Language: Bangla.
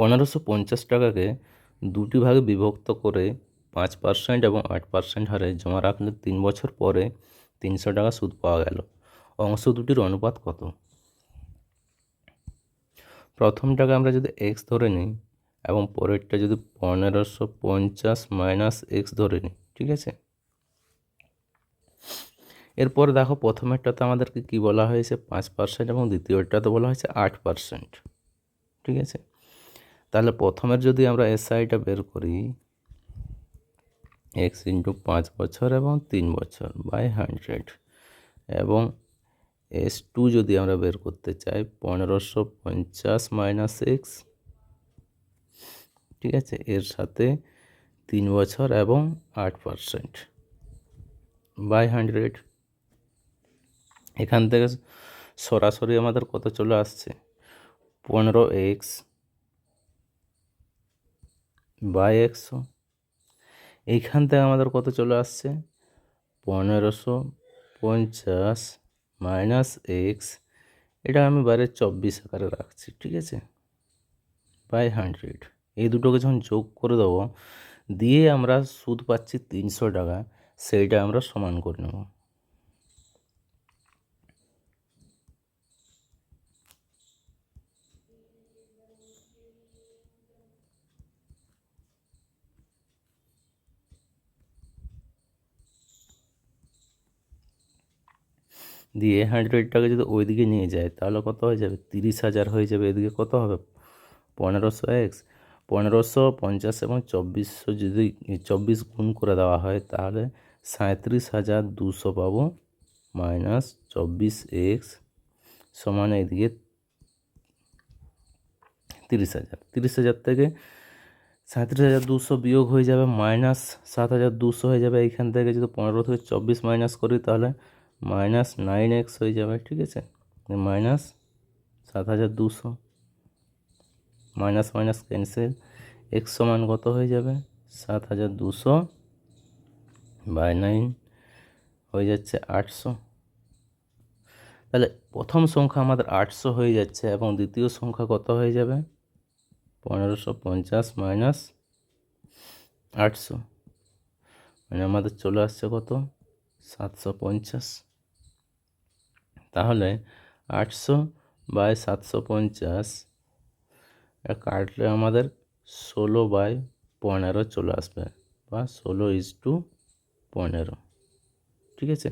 পনেরোশো পঞ্চাশ টাকাকে দুটি ভাগে বিভক্ত করে পাঁচ পার্সেন্ট এবং আট পার্সেন্ট হারে জমা রাখলে তিন বছর পরে তিনশো টাকা সুদ পাওয়া গেল। অংশ দুটির অনুপাত কত? প্রথম টাকা আমরা যদি এক্স ধরে নিই এবং পরেরটা যদি পনেরোশো পঞ্চাশ মাইনাস এক্স ধরে নিই, ঠিক আছে? এরপর দেখো প্রথমেরটাতে আমাদেরকে কি বলা হয়েছে? পাঁচ পার্সেন্ট এবং দ্বিতীয়টাতে বলা হয়েছে আট পার্সেন্ট ঠিক আছে? তাহলে প্রথমের যদি আমরা এসআইটা বের করি এক্স ইন্টু পাঁচ বছর এবং তিন বছর বাই হান্ড্রেড এবং এস টু যদি আমরা বের করতে চাই, পনেরোশো পঞ্চাশ মাইনাস এক্স ঠিক আছে? এর সাথে তিন বছর এবং আট পারসেন্ট বাই হান্ড্রেড এখান থেকে সরাসরি আমাদের কত চলে আসছে? পনেরো এক্স বাই একশো। এইখান থেকে আমাদের কত চলে আসছে? পনেরোশো পঞ্চাশ মাইনাস এক্স। এটা আমি বাইরে চব্বিশ আকারে রাখছি, ঠিক আছে? By hundred. এই দুটোকে যখন যোগ করে দেবো, দিয়ে আমরা সুদ পাচ্ছি তিনশো টাকা, সেইটা আমরা সমান করে নেব। দিয়ে হান্ড্রেডটাকে যদি ওইদিকে নিয়ে যায়, তাহলে কত হয়ে যাবে? তিরিশ হাজার হয়ে যাবে। এদিকে কত হবে? পনেরোশো এক্স। পনেরোশো পঞ্চাশ এবং চব্বিশশো যদি চব্বিশ গুণ করে দেওয়া হয়, তাহলে সাঁত্রিশ হাজার দুশো পাবো মাইনাস চব্বিশ এক্স সমান এদিকে তিরিশ হাজার। তিরিশ হাজার থেকে সাঁত্রিশ হাজার দুশো বিয়োগ হয়ে যাবে মাইনাস সাত হাজার দুশো হয়ে যাবে। এইখান থেকে যদি পনেরো থেকে চব্বিশ মাইনাস করি, তাহলে মাইনাস নাইন এক্স হয়ে যাবে, ঠিক আছে? মাইনাস সাত হাজার দুশো। মাইনাস মাইনাস ক্যান্সেল, এক্স সমান কত হয়ে যাবে? সাত হাজার দুশো বাই নাইন হয়ে যাচ্ছে আটশো। তাহলে প্রথম সংখ্যা আমাদের আটশো হয়ে যাচ্ছে এবং দ্বিতীয় সংখ্যা কত হয়ে যাবে? পনেরোশো পঞ্চাশ মাইনাস আটশো। মানে আমাদের চলে আসছে কত? সাতশো পঞ্চাশ। তাহলে আটশো বাই সাতশো পঞ্চাশ কাটলে আমাদের ষোলো বাই পনেরো চলে আসবে বা ষোলো ইজ টু পনেরো, ঠিক আছে?